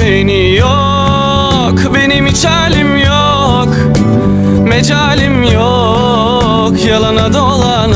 beni yok Benim hiç halim yok Mecalim yok Yalana dolana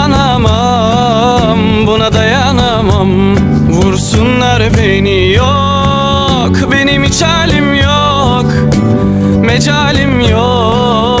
dayanamam Vursunlar beni yok. Benim hiç halim yok Mecalim yok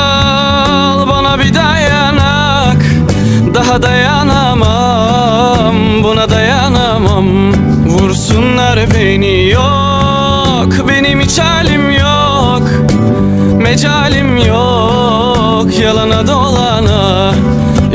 Daha dayanamam Buna dayanamam. Vursunlar beni yok Benim hiç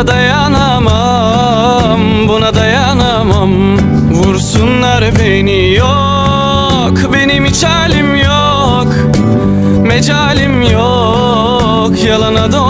Daha dayanamam Buna dayanamam. Vursunlar beni yok. Benim hiç halim yok Mecalim yok. Yalana dolana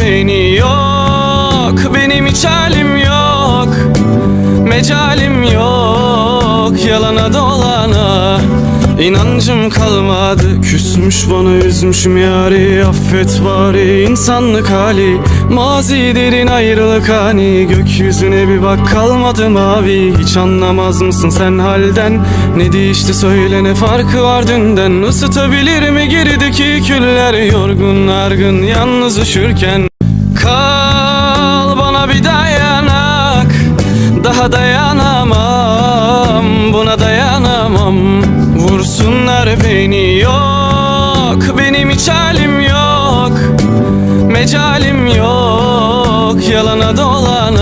beni yok Benim hiç halim yok Mecalim yok Yalana dolana. İnancım kalmadı Küsmüş bana üzmüşüm yari Affet bari. İnsanlık hali Mazi derin ayrılık hani Gökyüzüne bir bak kalmadı mavi. Hiç anlamaz mısın sen halden? Ne değişti söyle ne farkı var dünden. Isıtabilir mi gerideki küller? Yorgun argın yalnız üşürken Kal bana bir dayanak. Daha dayanamam Buna dayanamam. Vursunlar beni yok. Benim hiç halim yok. Mecalim yok Yalana dolana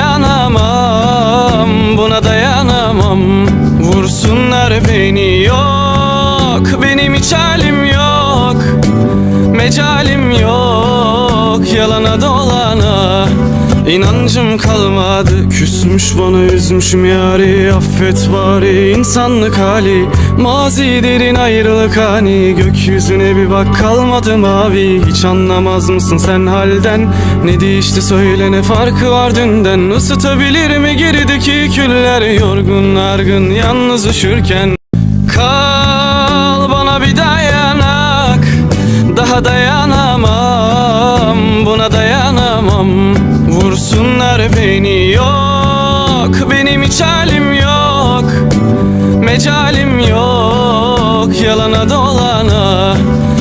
Beni yok. Benim hiç halim yok. Mecalim yok. Yalana dolana İnancım kalmadı. Küsmüş bana üzmüşüm yari Affet bari insanlık hali. Mazi derin ayrılık hani Gökyüzüne bir bak kalmadı mavi. Hiç anlamaz mısın sen halden? Ne değişti söyle ne farkı var dünden? Isıtabilir mi gerideki küller? Yorgun argın yalnız üşürken Daha dayanamam Buna dayanamam. Vursunlar beni yok. Benim hiç halim yok Mecalim yok. Yalana dolana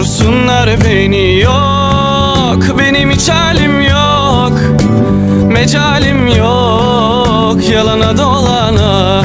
Vursunlar beni yok. Benim hiç halim yok. Mecalim yok. Yalana dolana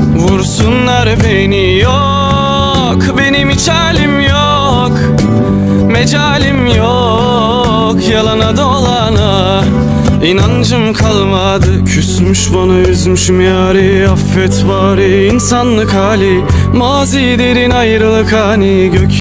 Vursunlar beni yok. Benim hiç halim yok. Mecalim yok. Yalana dolana İnancım kalmadı. Küsmüş bana üzmüşüm yari Affet bari insanlık hali. Mazi derin ayrılık hani Gök